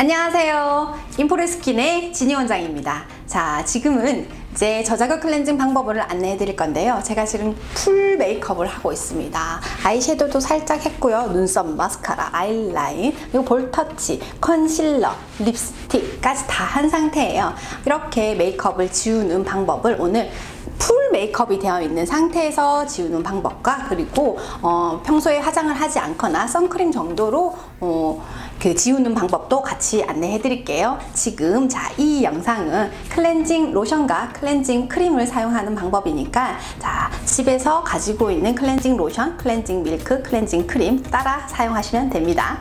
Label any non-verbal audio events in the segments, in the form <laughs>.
안녕하세요. 인포레스킨의 진희 원장입니다. 자, 지금은 이제 저자극 클렌징 방법을 안내해 드릴 건데요. 제가 지금 풀 메이크업을 하고 있습니다. 아이섀도우도 살짝 했고요. 눈썹, 마스카라, 아이라인, 그리고 볼터치, 컨실러, 립스틱까지 다 한 상태예요. 이렇게 메이크업을 지우는 방법을 오늘 풀 메이크업이 되어 있는 상태에서 지우는 방법과 그리고 어, 평소에 화장을 하지 않거나 선크림 정도로 어, 그 지우는 방법도 같이 안내해 드릴게요. 지금 자, 이 영상은 클렌징 로션과 클렌징 크림을 사용하는 방법이니까 자, 집에서 가지고 있는 클렌징 로션, 클렌징 밀크, 클렌징 크림 따라 사용하시면 됩니다.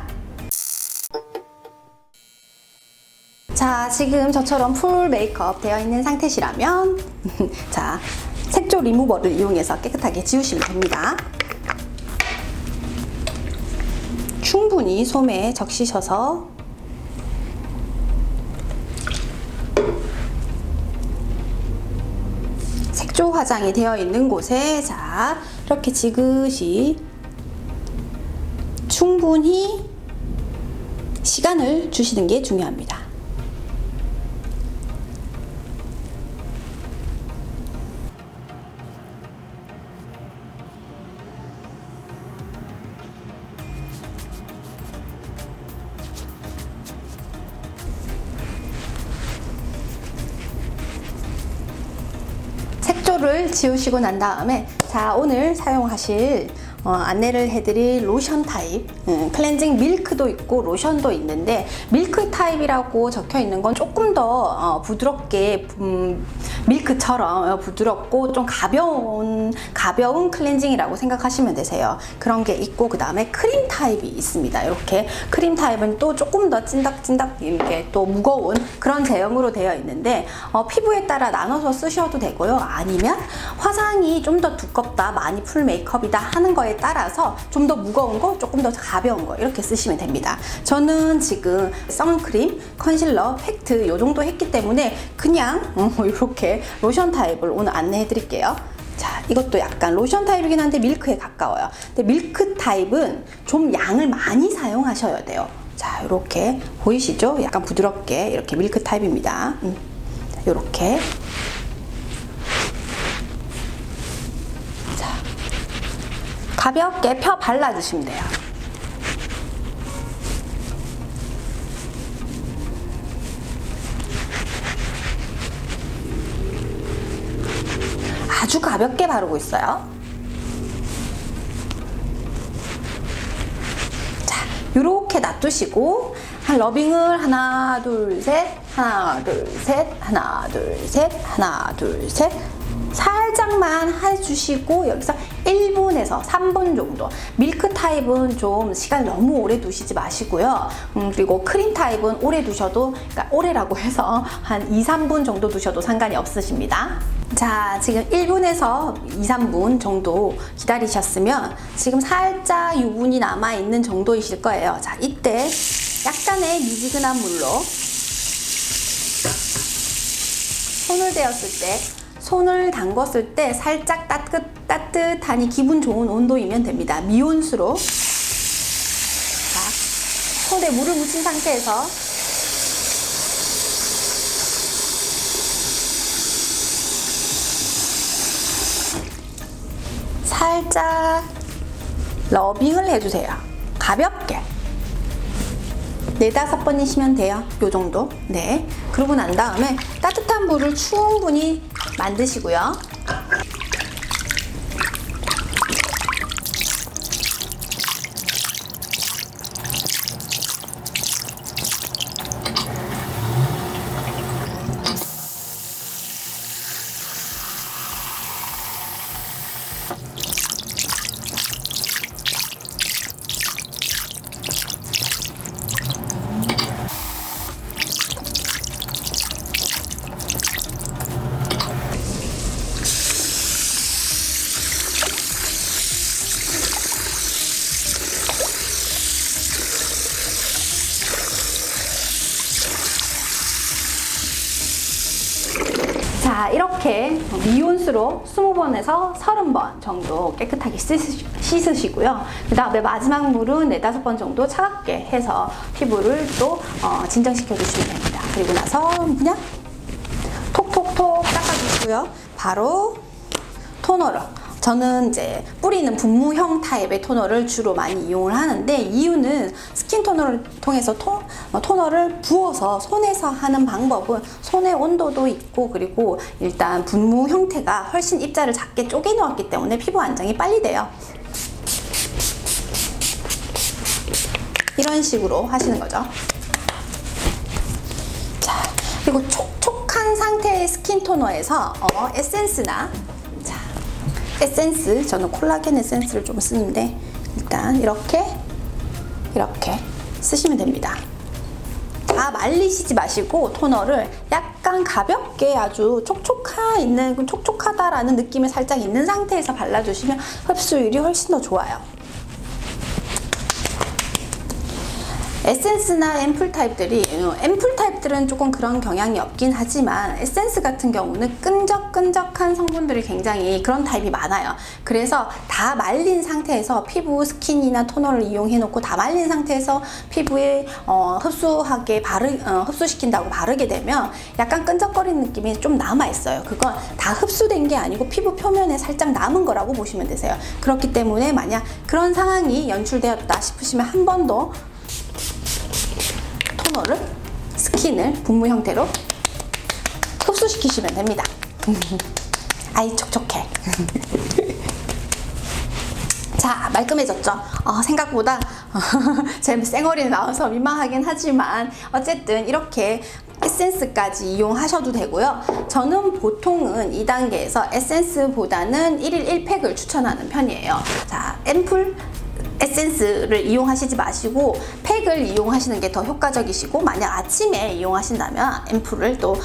자, 지금 저처럼 풀 메이크업 되어 있는 상태시라면 <laughs> 자, 색조 리무버를 이용해서 깨끗하게 지우시면 됩니다. 충분히 솜에 적시셔서 색조 화장이 되어 있는 곳에 자, 이렇게 지그시 충분히 시간을 주시는 게 중요합니다. 색조를 지우시고 난 다음에 자 오늘 사용하실 어, 안내를 해드릴 로션 타입 음, 클렌징 밀크도 있고 로션도 있는데 밀크 타입이라고 적혀 있는 건 조금 더 어, 부드럽게 음, 밀크처럼 어, 부드럽고 좀 가벼운 가벼운 클렌징이라고 생각하시면 되세요. 그런 게 있고 그 다음에 크림 타입이 있습니다. 이렇게 크림 타입은 또 조금 더 찐득찐득 이렇게 또 무거운 그런 제형으로 되어 있는데 어, 피부에 따라 나눠서 쓰셔도 되고요. 아니면 화장이 좀 더 두껍다 많이 풀 메이크업이다 하는 거에 따라서 좀 더 무거운 거 조금 더 가벼운 거 이렇게 쓰시면 됩니다. 저는 지금 선크림 컨실러 팩트 요 정도 했기 때문에 그냥 이렇게 로션 타입을 오늘 안내해 드릴게요 자, 이것도 약간 로션 타입이긴 한데 밀크에 가까워요. 근데 밀크 타입은 좀 양을 많이 사용하셔야 돼요. 자, 이렇게 보이시죠? 약간 부드럽게 이렇게 밀크 타입입니다. 음, 이렇게. 자, 가볍게 펴 발라주시면 돼요. 아주 가볍게 바르고 있어요. 자, 이렇게 놔두시고 한 러빙을 하나, 둘, 셋, 하나, 둘, 셋, 하나, 둘, 셋, 하나, 둘, 셋. 살짝만 해주시고 여기서 1분에서 3분 정도 밀크 타입은 좀 시간 너무 오래 두시지 마시고요 음, 그리고 크림 타입은 오래 두셔도 그러니까 오래라고 해서 한 2, 3분 정도 두셔도 상관이 없으십니다 자 지금 1분에서 2, 3분 정도 기다리셨으면 지금 살짝 유분이 남아있는 정도이실 거예요 자 이때 약간의 미지근한 물로 손을 대었을 때 손을 담궜을 때 살짝 따뜻, 따뜻하니 기분 좋은 온도이면 됩니다. 미온수로. 자, 손에 물을 묻힌 상태에서 살짝 러빙을 해주세요. 가볍게. 네다섯 번이시면 돼요. 요 정도. 네. 그러고 난 다음에 따뜻한 물을 충분히 만드시고요. 자, 이렇게 미온수로 20번에서 30번 정도 깨끗하게 씻으시, 씻으시 고요. 그 다음에 마지막 물은 4, 5번 정도 차갑게 해서 피부를 또 어, 진정시켜 주시면 됩니다. 그리고 나서 그냥 톡톡톡 닦아주시고요. 바로 토너로. 저는 이제 뿌리는 분무형 타입의 토너를 주로 많이 이용을 하는데 이유는 스킨 토너를 통해서 토, 어, 토너를 부어서 손에서 하는 방법은 손의 온도도 있고 그리고 일단 분무 형태가 훨씬 입자를 작게 쪼개 놓았기 때문에 피부 안정이 빨리 돼요. 이런 식으로 하시는 거죠. 자, 그리고 촉촉한 상태의 스킨 토너에서 어, 에센스나 자, 에센스 저는 콜라겐 에센스를 좀 쓰는데 일단 이렇게 이렇게 쓰시면 됩니다. 다 말리시지 마시고 토너를 약간 가볍게 아주 촉촉하 있는 촉촉하다라는 느낌이 살짝 있는 상태에서 발라주시면 흡수율이 훨씬 더 좋아요. 에센스나 앰플 타입들이 어, 앰플 타입들은 조금 그런 경향이 없긴 하지만 에센스 같은 경우는 끈적끈적한 성분들이 굉장히 그런 타입이 많아요. 그래서 다 말린 상태에서 피부 스킨이나 토너를 이용해 놓고 다 말린 상태에서 피부에 어, 흡수하게 바르 어, 흡수시킨다고 바르게 되면 약간 끈적거리는 느낌이 좀 남아 있어요. 그건 다 흡수된 게 아니고 피부 표면에 살짝 남은 거라고 보시면 되세요. 그렇기 때문에 만약 그런 상황이 연출되었다 싶으시면 한 번 더 토너를 스킨을 분무 형태로 흡수시키시면 됩니다. <laughs> 아이 촉촉해. <laughs> 자 말끔해졌죠? 어, 생각보다 <laughs> 제 쌩얼이 나와서 민망하긴 하지만 어쨌든 이렇게 에센스까지 이용하셔도 되고요. 저는 보통은 2단계에서 에센스보다는 1일 1팩을 추천하는 편이에요. 자, 앰플 에센스를 이용하시지 마시고 팩을 이용하시는 게 더 효과적이시고 만약 아침에 이용하신다면 앰플을 또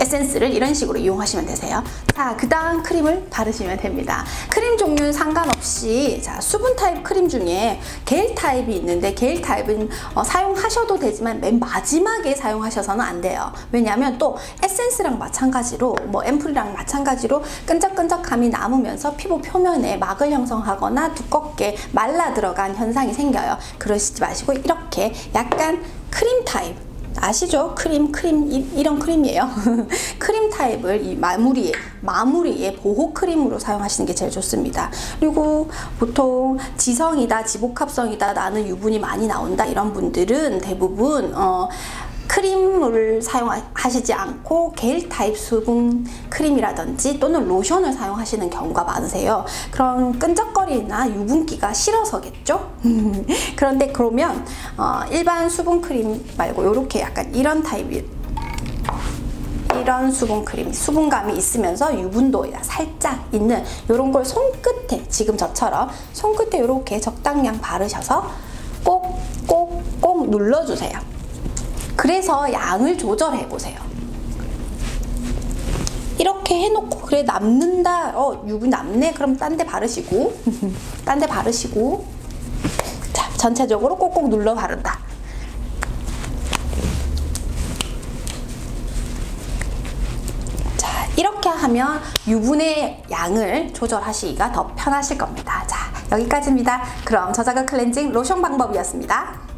에센스를 이런 식으로 이용하시면 되세요. 자, 그 다음 크림을 바르시면 됩니다. 크림 종류는 상관없이 자, 수분 타입 크림 중에 겔 타입이 있는데 겔 타입은 어, 사용하셔도 되지만 맨 마지막에 사용하셔서는 안 돼요. 왜냐하면 또 에센스랑 마찬가지로 뭐 앰플이랑 마찬가지로 끈적끈적함이 남으면서 피부 표면에 막을 형성하거나 두껍게 말라 들어간 현상이 생겨요. 그러시지 마시고 이렇게 약간 크림 타입 아시죠? 크림, 크림, 이, 이런 크림이에요. <laughs> 크림 타입을 이 마무리에, 마무리에 보호 크림으로 사용하시는 게 제일 좋습니다. 그리고 보통 지성이다, 지복합성이다, 나는 유분이 많이 나온다, 이런 분들은 대부분, 어, 크림을 사용하시지 않고 겔 타입 수분 크림이라든지 또는 로션을 사용하시는 경우가 많으세요. 그런 끈적거리나 유분기가 싫어서겠죠? <laughs> 그런데 그러면 어, 일반 수분 크림 말고 이렇게 약간 이런 타입이 이런 수분 크림, 수분감이 있으면서 유분도 살짝 있는 이런 걸 손끝에 지금 저처럼 손끝에 이렇게 적당량 바르셔서 꼭 꼭 꼭 눌러주세요. 그래서 양을 조절해 보세요. 이렇게 해놓고 그래 남는다. 어 유분 남네? 그럼 딴 데 바르시고 <laughs> 딴 데 바르시고. 자 전체적으로 꼭꼭 눌러 바른다. 자 이렇게 하면 유분의 양을 조절하시기가 더 편하실 겁니다. 자 여기까지입니다. 그럼 저자극 클렌징 로션 방법이었습니다